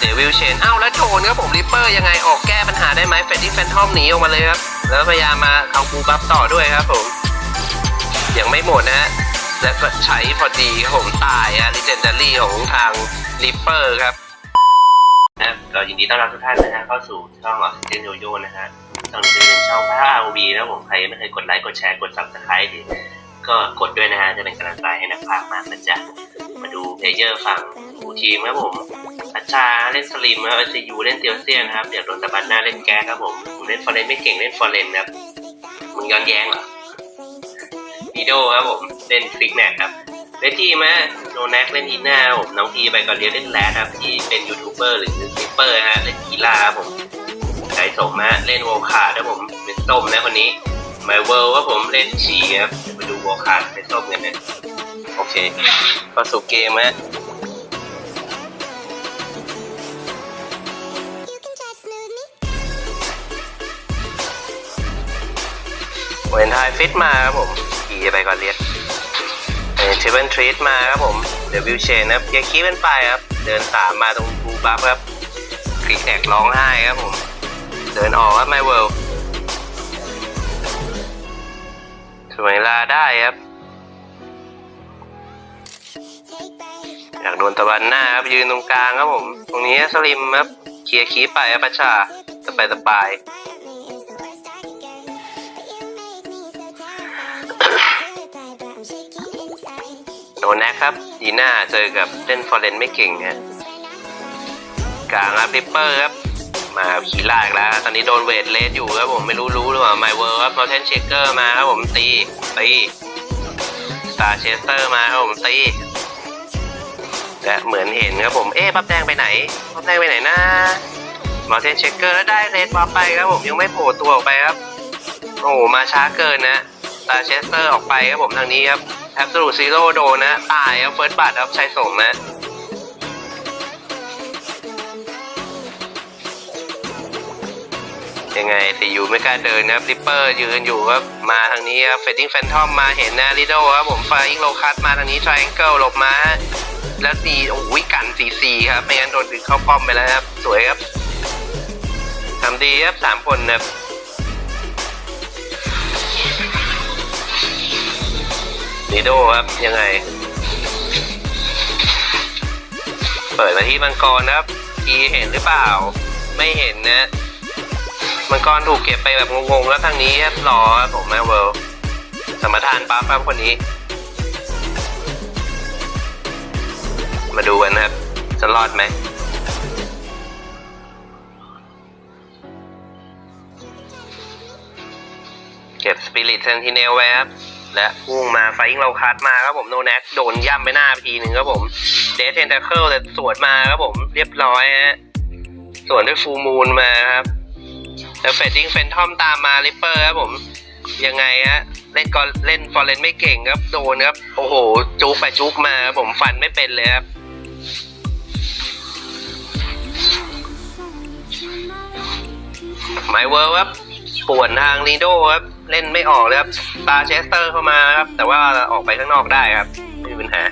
ที่อยู่ครับเดวิลเชนเอ้าแล้วโจนครับผมริปเปอร์ยังไงออกแก้ปัญหาได้ไหมเฟดดี้แฟนทอมหนีออกมาเลยครับ แล้วพยายามมาเอาบูบัฟต่อด้วยครับผม ยังไม่หมดนะฮะแล้วก็ใช้พอดีครับผมตายอะลิเจนดารี่ของทางริปเปอร์ครับนะก็ยินดีต้อนรับทุกท่านนะฮะเข้าสู่ช่องออสเตนโยโย่นะฮะช่องนี้จะเป็นช่องพระอาวีนะผมใครไม่เคยกดไลค์กดแชร์กดซับสไครต์ดิ ก็กดด้วยนะฮะจะเป็นกำลังใจให้นักพากมากนะจ๊ะมาดูเพลเยอร์ฝั่งผู้ทีมครับผมอัชชาเล่นสลิมครับอซียูเล่นเตียวเซียนะครับเดี๋ยวโดนตะบันหน้าเล่นแก๊ครับผมผมเล่นฟอร์เรนไม่เก่งเล่นฟอร์เรนนะครับมึงย้อนแย้งเหรอวีโอครับผมเล่นฟิกแนกครับเล่นทีมะโนแนกเล่นอีน่าผมน้องพีไปก่อนเรียนเล่นแรดครับที่เป็นยูทูบเบอร์หรือสลิปเปอร์ฮะเล่นกีฬาครับผมไก่สมฮะเล่นโวคาร์ครับผมเป็นส้มนะคนนี้ ไมเวิลครับผมเล่นชีครับเดี๋ยวมาดูโวคาร์เป็นส้มกันนะโอเคเข้าสู่เกมฮะ You can try to smooth me. เวนไทฟิตมาครับผมขี่ไปก่อนเรียนเอเทเบิลทรีตมาครับผมเดวิลเชนครับเกียร์คีเป็นไปครับ เดินตามมาตรงบูบัฟครับคลิกแตกร้องไห้ครับผม เดินออกครับไมเวิล สวยลาได้ครับ อยากโดนตะวันหน้าครับ ยืนตรงกลางครับผม ตรงนี้สลิมครับ เคลียร์คีไปครับประชาสบายสบายโดนแน็ครับดีน่าเจอกับเล่นฟอร์เรนไม่เก่งฮะกลางครับริปเปอร์ครับ มาขี่ลากแล้ว ตอนนี้โดนเวทเลสอยู่ครับผมไม่รู้รู้หรือเปล่าไมเวิร์ครับมาเทนเชคเกอร์มาครับผมตีตีสตาร์เชสเตอร์มาครับผมตีและเหมือนเห็นครับผมเอ๊ะปั๊บแดงไปไหนปั๊บแดงไปไหนนะมาเทนเชคเกอร์แล้วได้เลสมาไปครับผมยังไม่โผล่ตัวออกไปครับโอ้มาช้าเกินนะสตาเชสเตอร์ออกไปครับผมทางนี้ครับแอบสูซีโร่โดนนะตายครับเฟิร์สบัตครับชัยสมนะ ยังไงซียูไม่กล้าเดินนะครับริปเปอร์ยืนอยู่ครับมาทางนี้ครับเฟดดิ้งแฟนทอมมาเห็นนะลิโดครับผมไฟอิงโลคัสมาทางนี้ทริแองเกิลหลบมา แล้วตีโอ้ยกันซีซีครับไม่งั้นโดนดึงเข้าป้อมไปแล้วครับ สวยครับทำดีครับสามคนนะครับลิโดครับยังไง เปิดมาที่มังกรนะครับทีเห็นหรือเปล่า ไม่เห็นนะ มังกรถูกเก็บไปแบบงงๆแล้วทางนี้ครับรอครับผมแม่เวิลสมทานปั๊บครับคนนี้ มาดูกันครับ จะรอดไหมเก็บสปิริตเซนติเนลไว้ครับและพุ่งมาไฟอิงเราคัดมาครับผมโนแน็กโดนย่ำไปหน้าทีหนึ่งครับผมเดทเทนเทเคิลแต่สวนมาครับผมเรียบร้อยฮะสวนด้วยฟูมูลมาครับ แล้วเฟดดิ้งเฟนทอมตามมาริปเปอร์ครับผม ยังไงฮะเล่นก็เล่นฟอร์เรนไม่เก่งครับ โดนครับ โอ้โห จุกไปจุกมาครับผมฟันไม่เป็นเลยครับไมเวิร์ครับป่วนทางลีโดครับ เล่นไม่ออกเลยครับ ตาเชสเตอร์เข้ามาครับ แต่ว่าออกไปข้างนอกได้ครับไม่มีปัญหา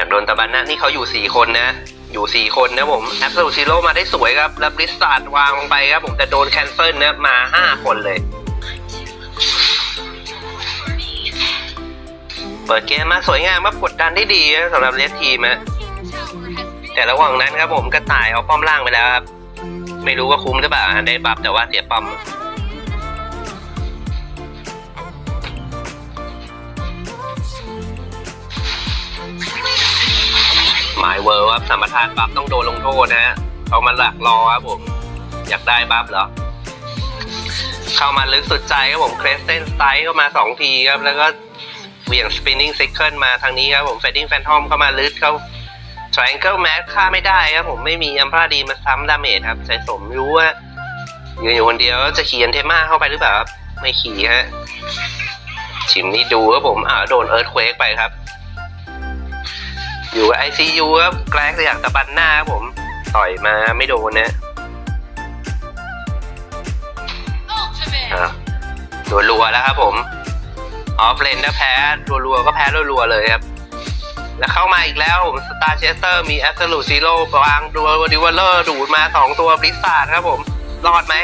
อยากโดนตะบันนะนี่เขาอยู่สี่คนนะ อยู่สี่คนนะผมแอ s โ l ซิโ e มาได้สวยครับ แล้วบริสตาร์ดวางลงไปครับผมแต่โดนแคนเซิลนะมาห้าคนเลย เปิดเกมมาสวยงามครับกดดันได้ดีนะสำหรับเลสทีมนะแต่ระหว่างนั้นครับผมกระต่ายเอาป้อมล่างไปแล้วครับ ไม่รู้ว่าคุ้มหรือเปล่าได้บัฟแต่ว่าเสียป้อม หมายเวอร์ครับสมทานบัฟต้องโดนลงโทษนะฮะเอามาหลักรอครับผม อยากได้บัฟเหรอ เข้ามาลึกสุดใจครับผมเครสเซนสไตล์เข้ามาสองทีครับ แล้วก็เหวี่ยงสปินนิ่งซิกเกิลมาทางนี้ครับผมเฟดดิ้งแฟนทอมเข้ามาลึกเข้า Triangle Match ฆ่าไม่ได้ครับผมไม่มีอัมพราดีมาซ้ำดาเมจครับใช้สมรู้ว่ายืนอยู่คนเดียวจะขี่อันเทม่าเข้าไปหรือเปล่าครับ ไม่ขี่ฮะชิมนี่ดูครับผมอ่าโดนเอิร์ธเควกไปครับ อยู่ไอซียูครับแกลกอยากตะบันหน้าครับผมต่อยมาไม่โดนนะอ่าโดนรัวแล้วครับผมออฟเลนถ้าแพ้รัวๆก็แพ้รัวๆเลยครับ แล้วเข้ามาอีกแล้วผมสตาร์เชสเตอร์มีแอ s ซ o ลูซีโร่วางดูดิวเลอร์ดูดมาสองตัวบริสตาร์ครับผม รอดไหม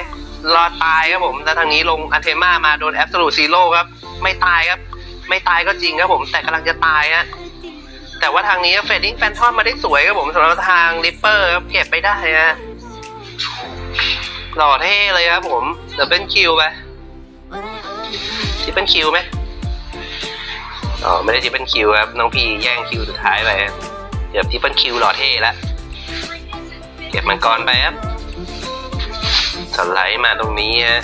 รอดตายครับผม แล้วทางนี้ลงอันเทมามาโดนแอ s ซ o ลูซีโร่ครับ ไม่ตายครับ ไม่ตายก็จริงครับผม แต่กำลังจะตายฮะ แต่ว่าทางนี้เฟดดิ้งแฟนทอมมาได้สวยครับผมสำหรับทางริปเปอร์ครับเก็บไปได้ฮะหล่อเท่เลยครับผมเดบเบิลคิวไปทิปเปิลคิวไหมอ๋อไม่ได้ทิปเปิลคิวครับน้องพี่แย่งคิวสุดท้ายไปครับเดี๋ยวทิปเปิลคิวหล่อเท่แล้วเก็บมังกรไปครับสไลด์มาตรงนี้ฮะ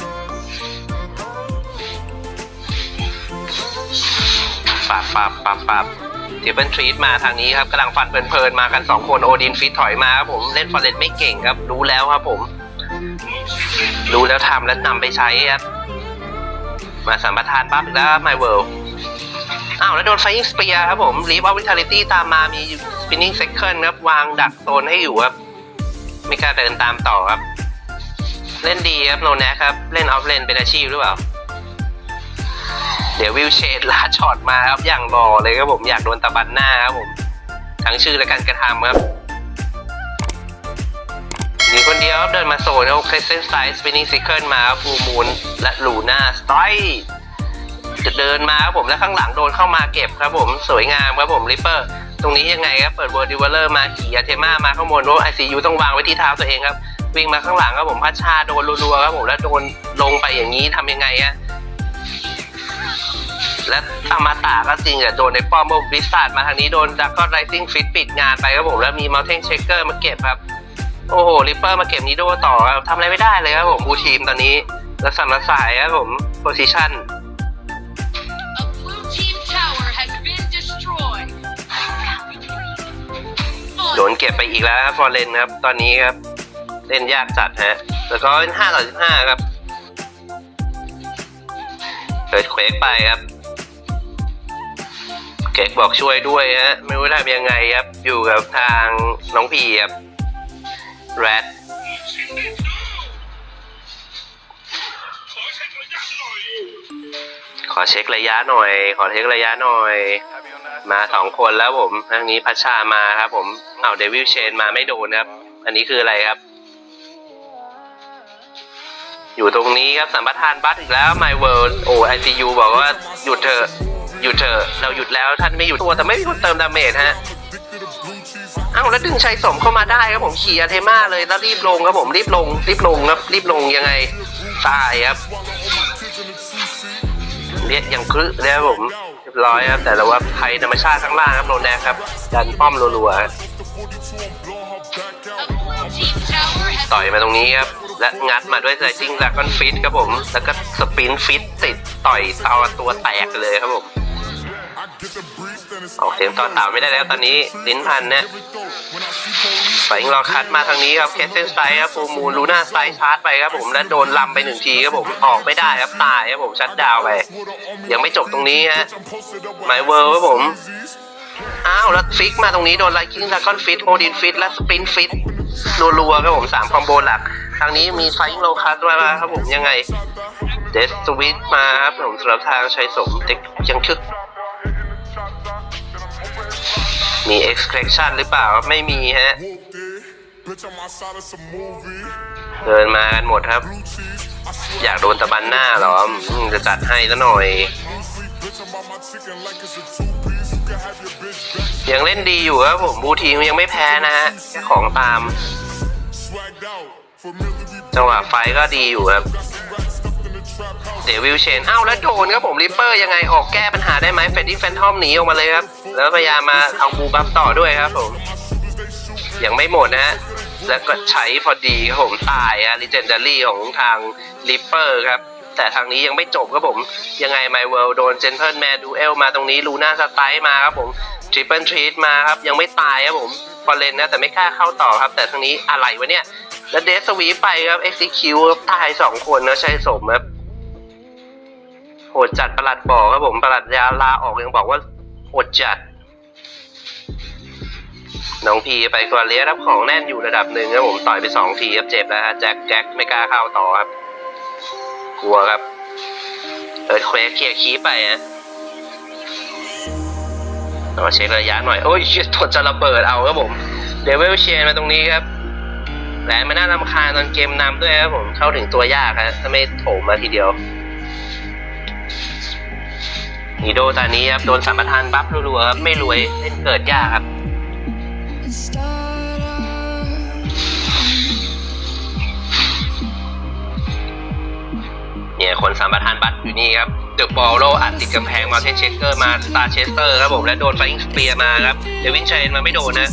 ปับปับปับปับ ทิปเปิลทรีตมาทางนี้ครับกำลังฟันเพลินๆมากันสองคนโอดินฟิตถอยมาครับผมเล่นฟอร์เรนไม่เก่งครับ รู้แล้วครับผม รู้แล้วทำแล้วนำไปใช้ครับ มาสัมปทานปั๊บอีกแล้วไมเวิลอ้าวแล้วโดนไฟ i ิ g สเปียครับผมรีฟออฟวิทาลิตี้ตามมามีสปินนิ่งเซคันครับวางดักโซนให้อยู่ครับไม่กล้าเดินตามต่อครับ เล่นดีครับโนแนครับ เล่นออฟเลนเป็นอาชีพหรือเปล่า ดี๋ยววิวเชดลาช็อตมาครับอย่างรอเลยครับผมอยากโดนตะบันหน้าครับผมทั้งชื่อและการกระทำครับมีคนเดียวครับเดินมาโซนเอาเคสเซนไซส์สปินนิ่งซิเคิลมาฟูมูนและลูน่าสไตร์จะเดินมาครับผมแล้วข้างหลังโดนเข้ามาเก็บครับผมสวยงามครับผมริปเปอร์ตรงนี้ยังไงครับเปิดเวอร์ดิวเลอร์มาขี่อาเทมามาข้างบนโอ้ไอซียูต้องวางไว้ที่เท้าตัวเองครับวิ่งมาข้างหลังครับผมพัชชาโดนรัวๆครับผมแล้วโดนลงไปอย่างนี้ทำยังไงอะ และตามาตาก็จริงอะโดนในป้อมบริสตาร์มาทางนี้โดนดักก็ไรซิ่งฟิตปิดงานไปครับผมแล้วมีมาเทนเชคเกอร์มาเก็บครับ โอ้โหริปเปอร์มาเก็บนิโดต่อครับทำอะไรไม่ได้เลยครับผมบูทีมตอนนี้แล้วสัมรสายครับผมโพซิชัน A blue team tower has been destroyed. โดนเก็บไปอีกแล้วครับฟอร์เรนครับ ตอนนี้ครับ เล่นยากจัดฮะ แล้วก็เป็นห้าต่อสิบห้าครับเกิดเควกไปครับ เก๊กบอกช่วยด้วยฮะไม่รู้ทำยังไงครับ อยู่กับทางน้องพีครับแรดขอเช็คระยะหน่อย ขอเช็คระยะหน่อย มาสองคนแล้วผมทางนี้พัชชามาครับ ผมเอาเดวิลเชนมาไม่โดนครับ อันนี้คืออะไรครับ อยู่ตรงนี้ครับสัมปทานบัตอีกแล้ว My World โอ้ไอซียูบอกว่าหยุดเถอะ หยุดเถอะเราหยุดแล้วท่านไม่หยุดตัวแต่ไม่มีคนเติมดาเมจฮะเอ้าแล้วดึงชัยสมเข้ามาได้ครับผมขี่อาเทมาเลยแล้วรีบลงครับผมรีบลง รีบลงครับรีบลงยังไงตายครับเรียยังครึนะครับผมเรียบร้อยครับแต่ละว่าภัยธรรมชาติข้างล่างครับโรนแนครับดันป้อมรัวๆต่อยมาตรงนี้ครับและงัดมาด้วยไซซิ่งดากอนฟิตครับผม แล้วก็สปินฟิตติดต่อยเตาตัวแตกเลยครับผม ออกเสียงต่อเต่าไม่ได้แล้วตอนนี้ลิ้นพันเนี่ยไฟอิงรอคัดมาทางนี้ครับเคสเซนไซครับฟูมูลูน่าไซชาร์จไปครับผมแล้วโดนลำไปหนึ่งทีครับผมออกไม่ได้ครับตายครับผมชัดดาวไป ยังไม่จบตรงนี้ฮะไมเวิร์ครับผมอ้าวแล้วฟิกมาตรงนี้โดนไลคิงดากอนฟิตโอดินฟิตและสปินฟิตรัวๆครับผมสามคอมโบหลักทางนี้มีไฟอิงโลคัสมาครับผมยังไงเดสสวิตมาครับผมสำหรับทางชัยสมเด็กยังชึก มี extraction หรือเปล่าไม่มีฮะ เดินมากันหมดครับ อยากโดนตะบันหน้าเหรอมจะจัดให้ซะหน่อย ยังเล่นดีอยู่ครับผมบูทีมยังไม่แพ้นะฮะแค่ของตาม จังหวะไฟก็ดีอยู่ครับ เดวิลเชนอ้าวแล้วโดนครับผมริปเปอร์ยังไงออกแก้ปัญหาได้ไหมเฟดดี้แฟนทอมหนีออกมาเลยครับ แล้วพยายามมาเอาบูบัฟต่อด้วยครับผม ยังไม่หมดนะฮะแล้วก็ใช้พอดีครับผมตายอะลิเจนดารี่ของทางริปเปอร์ครับแต่ทางนี้ยังไม่จบครับผม ยังไงไมเวิลโดนเจนเพิลแมนดูเอลมาตรงนี้ลูน่าสไตล์มาครับผมทริปเปิลทรีตมาครับ ยังไม่ตายครับผมฟอร์เรนนะ แต่ไม่กล้าเข้าต่อครับ แต่ทางนี้อะไรวะเนี่ย แล้วเดสสวีไปครับ execute ครับตายสองคนนะใช่สมครับ โหดจัดประหลัดบอกครับผมประหลัดยาลาออกยังบอกว่าโหดจัด น้องพีไปกวาเลียรับของแน่นอยู่ระดับหนึ่งครับผมต่อยไปสองทีครับเจ็บแล้วฮะแจ็คแจ็คไม่กล้าเข้าต่อครับ กลัวครับเอิร์ธเควสเคลียร์คีไปฮะเอาเช็คระยะหน่อย โอ้ยเชี่ยทนจะระเบิดเอาครับผมเดวิลเชนมาตรงนี้ครับแหลมมันน่ารำคาญตอนเกมนำด้วยครับผมเข้าถึงตัวยากครับถ้าไม่โถมมาทีเดียว นีโดตอนนี้ครับโดนสัมปทานบัฟรัวๆครับไม่รวยเล่นเกิดยากครับเนี่ยคนสัมปทานบัตรอยู่นี่ครับเดอะบอลโลอัดติดกำแพงมาเทนเชสเตอร์มาสตาร์เชสเตอร์ครับผมและโดนไฟอิงสเปียร์มาครับเดวินเชนมาไม่โดนนะ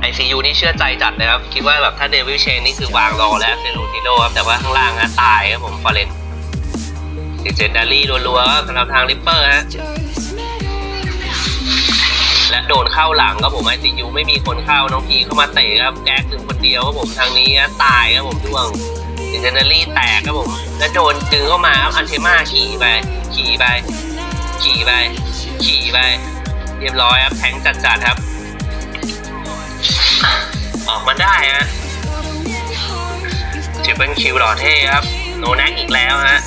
ไอซียูนี่เชื่อใจจัดเลยครับ คิดว่าแบบถ้าเดวิลเชนนี่คือวางรอแล้วเซรูติโดครับ แต่ว่าข้างล่างนะตายครับผมฟอร์เรน เจนดารี่รัวๆสำหรับทางริปเปอร์ฮะและโดนเข้าหลังครับผมไอซียูไม่มีคนเข้าน้องพีเข้ามาเตะครับแก๊กถึงคนเดียวครับผมทางนี้ตายครับผมด้วงเจนดารี่แตกครับผม และโดนดึงเข้ามาครับอันเทมาขี่ไปขี่ไปขี่ไปขี่ไปเรียบร้อยครับแทงจัดๆครับ ออกมาได้ฮะทริปเปิลคิวหล่อเท่ครับ โนแน็กอีกแล้วฮะ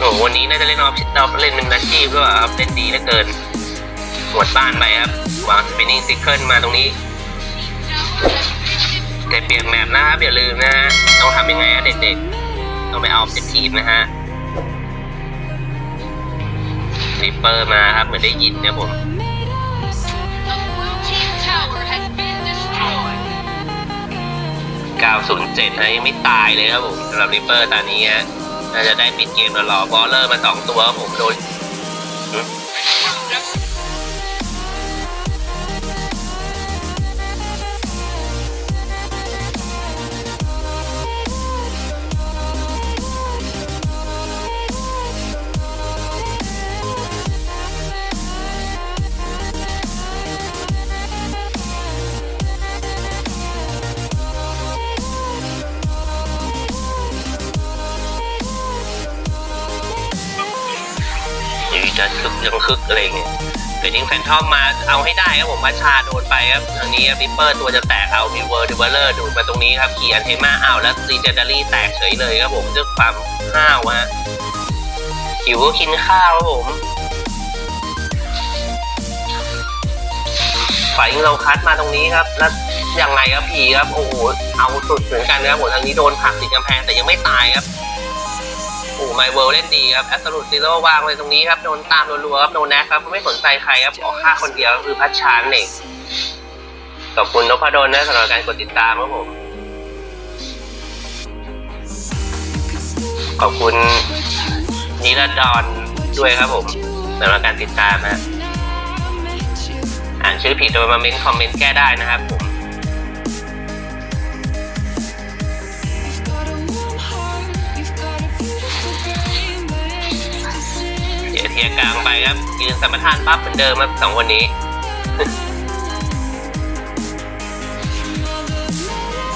โอ้โหวันนี้น่าจะเล่นออฟเราเล่นเป็นอาชีพด้วยครับเล่นดีเหลือเกินหมดบ้านไปครับวางสปินนิ่งซิเคิลมาตรงนี้แต่เปลี่ยนแมปนะครับอย่าลืมนะฮะต้องทำยังไงฮะเด็กๆต้องไปเอาเซตทีมนะฮะริปเปอร์มาครับเหมือนได้ยินนะผม907นะยังไม่ตายเลยครับผมสำหรับริปเปอร์ตอนนี้ฮะ น่าจะได้ปิดเกมแล้วรอบอลเลอร์มาสองตัวผมโดน คึกอะไรเงี้ยเกิดยิงแฟนทอมมาเอาให้ได้ครับผมมาชาโดนไปครับทางนี้ริปเปอร์ตัวจะแตกเอามีเวอร์ดิเวลเลอร์ดูดมาตรงนี้ครับขี่อันเทมาเอาแล้วซีเจนดารี่แตกเฉยเลยครับผมด้วยความห้าวฮะหิวก็กินข้าวครับผมฝ่ายเราคัดมาตรงนี้ครับ แล้วยังไงครับพีครับ โอ้โห เอาสุดเหมือนกันนะครับผมทางนี้โดนผักติดกำแพงแต่ยังไม่ตายครับ โอ้ไมเวิลเล่นดีครับแอสซูดซิโร่วางไว้ตรงนี้ครับโดนตามรัวๆครับโดนแนกครับไม่สนใจใครครับขอฆ่าคนเดียวคือพัชชานเองขอบคุณนพดลนะสำหรับการกดติดตามครับผม ขอบคุณนิรดอนด้วยครับผมสำหรับการติดตามนะอ่านชื่อผิดโดยมาเม้นคอมเมนต์แก้ได้นะครับผม เดี๋ยร์กลางไปครับ ยืนสมรทานปั๊บเหมือนเดิมครับสองคนนี้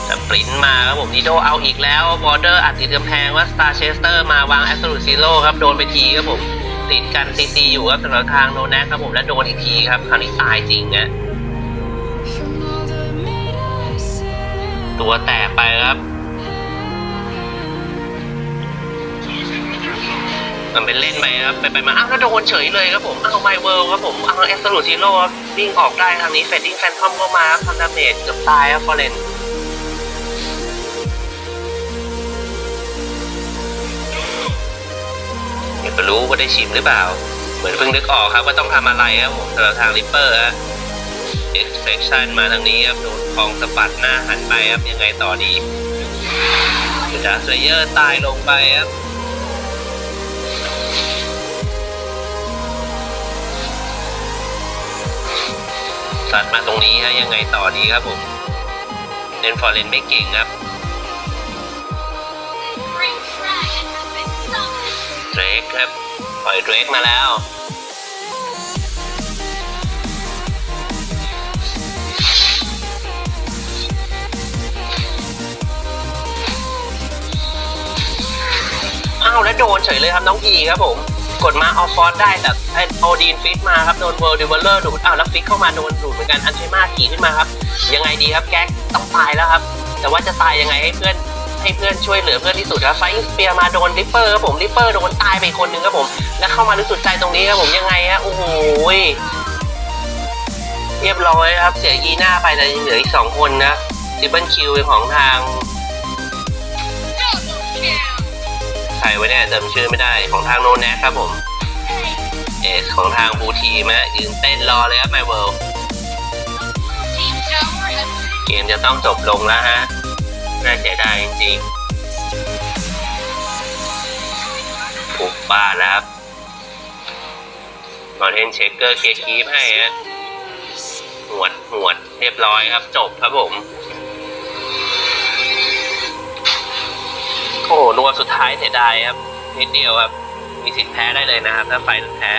สปรินมาครับผมนิโดเอาอีกแล้วบอร์เดอร์อัดติดกำแพงว่าสตาร์เชสเตอร์มาวางแอส o ูซีโร่ครับ โดนไปทีครับผม ติดกันตีตีอยู่ครับสำหรับทางโนแนกครับผมและโดนอีกทีครับ คราวนี้ตายจริงนะตัวแตกไปครับ มันเป็นเล่นไปครับไปไปมาอ้าวแล้วโดนเฉยเลยครับผมอ้าวไมเวิลครับผมอ้าวแอสโ u ูซีโร่วิ่งออกได้ทางนี้เฟดดิ้งแฟนทอมก็มาครับทำดาเมจเกือบตายครับฟอร์เรนอยากจะรู้ว่าได้ชิมหรือเปล่า เหมือนเพิ่งนึกออกครับว่าต้องทำอะไรครับผมสำหรับทางริปเปอร์ฮะ extraction มาทางนี้ครับโดนคลองสะบัดหน้าหันไปครับยังไงต่อดีดาสเลเยอร์ตายลงไปครับ ตว์มาตรงนี้ฮะยังไงต่อดีครับผมเล่นฟอร์เรนไม่เก่งครับเดรกครับ ปล่อยเดรกมาแล้วอ้าวแล้วโดนเฉยเลยครับน้องพีครับผม กดมาเอาฟอสได้แต่ไอโอดีนฟิกมาครับโดนเวิร์ดิเวลเลอร์ดูดอ้าวแล้วฟิกเข้ามาโดนดูดเหมือนกันอันเชมาขี่ขึ้นมาครับยังไงดีครับแก๊กต้องตายแล้วครับ แต่ว่าจะตายยังไงให้เพื่อนให้เพื่อนช่วยเหลือเพื่อนที่สุดครับไฟสเปียร์มาโดนริปเปอร์ครับผมริปเปอร์โดนตายไปคนนึงครับผม แล้วเข้ามาลึกสุดใจตรงนี้ครับผมยังไงฮะโอ้โหเรียบร้อยครับเสียยีหน้าไปแต่ยังเหลืออีกสองคนนะทิปเปิลคิวของทาง ใครไว้เนี่ยจำชื่อไม่ได้ของทางโนแนคครับผมเอสของทางบูทีมฮะยืนเต้นรอเลยครับไมเวิล Team tower has เกมจะต้องจบลงแล้วฮะ น่าเสียดายจริงๆถูกบ้านแล้วครับมอเทนเชคเกอร์เคลียร์คีฟให้ฮะหวดหวดเรียบร้อยครับจบครับผม โอ้โหนัวสุดท้ายเสียดายครับ นิดเดียวครับ มีสิทธิ์แพ้ได้เลยนะครับ ถ้าไฟล์แพ้